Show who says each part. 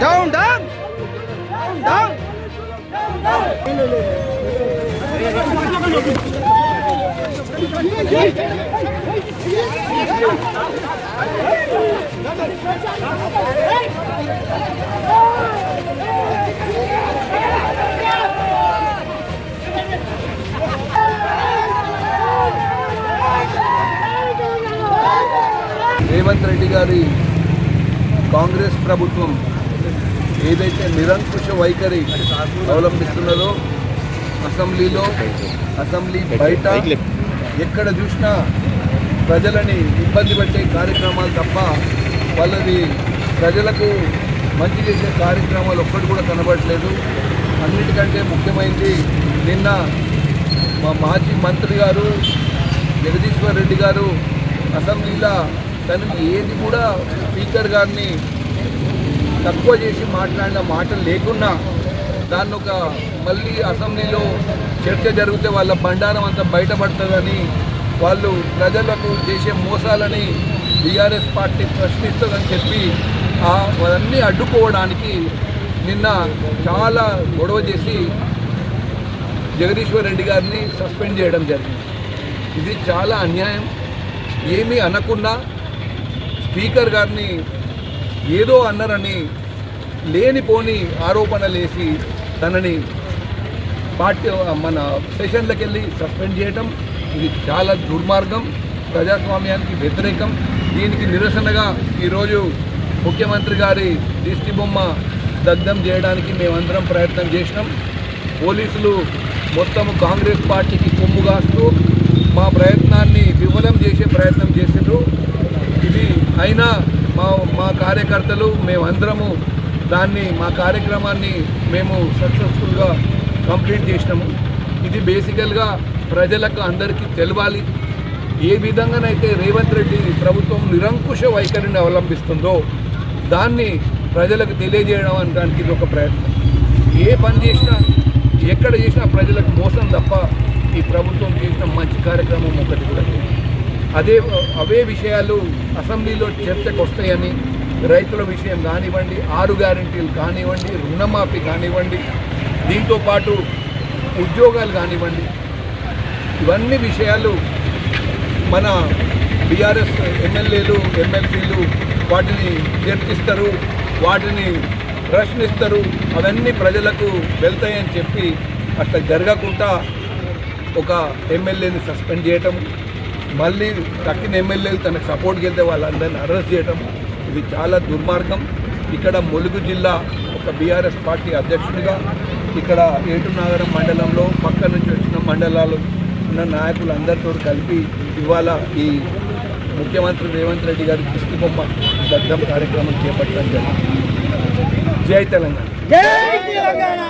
Speaker 1: Down down down Revanth Reddy Congress ప్రభుత్వం ఏదైతే నిరంకుశ వైఖరి అవలంబిస్తున్నదో అసెంబ్లీలో అసెంబ్లీ బయట ఎక్కడ చూసినా ప్రజలని ఇబ్బంది పెట్టే కార్యక్రమాలు తప్ప వాళ్ళది ప్రజలకు మంచి చేసే కార్యక్రమాలు ఒక్కటి కూడా కనబడట్లేదు. అన్నిటికంటే ముఖ్యమైనది నిన్న మా మాజీ మంత్రి గారు జగదీశ్వర్ రెడ్డి గారు అసెంబ్లీలో తనకి ఏది కూడా స్పీకర్ గారిని తక్కువ చేసి మాట్లాడిన మాటలు లేకున్నా దాన్ని ఒక మళ్ళీ అసెంబ్లీలో చర్చ జరిగితే వాళ్ళ బండారం అంతా బయటపడుతుందని వాళ్ళు ప్రజలకు చేసే మోసాలని బీఆర్ఎస్ పార్టీ ప్రశ్నిస్తుందని చెప్పి అవన్నీ అడ్డుకోవడానికి నిన్న చాలా గొడవ చేసి జగదీశ్వర్ రెడ్డి గారిని సస్పెండ్ చేయడం జరిగింది. ఇది చాలా అన్యాయం. ఏమీ అనకుండా స్పీకర్ గారిని ఏదో అన్నారని లేనిపోని ఆరోపణలేసి తనని పార్టీ మన సెషన్లకు వెళ్ళి సస్పెండ్ చేయటం ఇది చాలా దుర్మార్గం ప్రజాస్వామ్యానికి వ్యతిరేకం. దీనికి నిరసనగా ఈరోజు ముఖ్యమంత్రి గారి దిష్టి బొమ్మ దగ్ధం చేయడానికి మేమందరం ప్రయత్నం చేసినాం. పోలీసులు మొత్తం కాంగ్రెస్ పార్టీకి కొమ్ము కాస్తూ మా ప్రయత్నాన్ని విఫలం చేసే ప్రయత్నం చేసిండ్రు. ఇది అయినా మా మా కార్యకర్తలు మేమందరము దాన్ని మా కార్యక్రమాన్ని మేము సక్సెస్ఫుల్గా కంప్లీట్ చేసినాము. ఇది బేసికల్గా ప్రజలకు అందరికీ తెలవాలి. ఏ విధంగానైతే రేవంత్ రెడ్డి ప్రభుత్వం నిరంకుశ వైఖరిని అవలంబిస్తుందో దాన్ని ప్రజలకు తెలియజేయడం అనడానికి ఇది ఒక ప్రయత్నం. ఏ పని చేసినా ఎక్కడ చేసినా ప్రజలకు మోసం తప్ప ఈ ప్రభుత్వం చేసిన మంచి కార్యక్రమం ఒకటి కూడా లేదు. అదే అవే విషయాలు అసెంబ్లీలో చర్చకు వస్తాయని రైతుల విషయం కానివ్వండి ఆరు గ్యారంటీలు కానివ్వండి రుణమాఫీ కానివ్వండి దీంతో పాటు ఉద్యోగాలు కానివ్వండి ఇవన్నీ విషయాలు మన బీఆర్ఎస్ ఎమ్మెల్యేలు ఎమ్మెల్సీలు వాటిని చర్చిస్తారు వాటిని ప్రశ్నిస్తారు అవన్నీ ప్రజలకు వెళ్తాయని చెప్పి అట్లా జరగకుండా ఒక ఎమ్మెల్యేని సస్పెండ్ చేయటం మళ్ళీ తక్కిన ఎమ్మెల్యేలు తనకు సపోర్ట్కి వెళ్తే వాళ్ళందరినీ అరెస్ట్ చేయటం ఇది చాలా దుర్మార్గం. ఇక్కడ ములుగు జిల్లా ఒక బీఆర్ఎస్ పార్టీ అధ్యక్షుడిగా ఇక్కడ ఏటునగరం మండలంలో పక్క నుంచి వచ్చిన మండలాలు ఉన్న నాయకులందరితో కలిపి ఇవాళ ఈ ముఖ్యమంత్రి రేవంత్ రెడ్డి గారి దిష్టి బొమ్మ దగ్ధం కార్యక్రమం చేపట్టడం జరిగింది. జై తెలంగాణ.
Speaker 2: జై తెలంగాణ!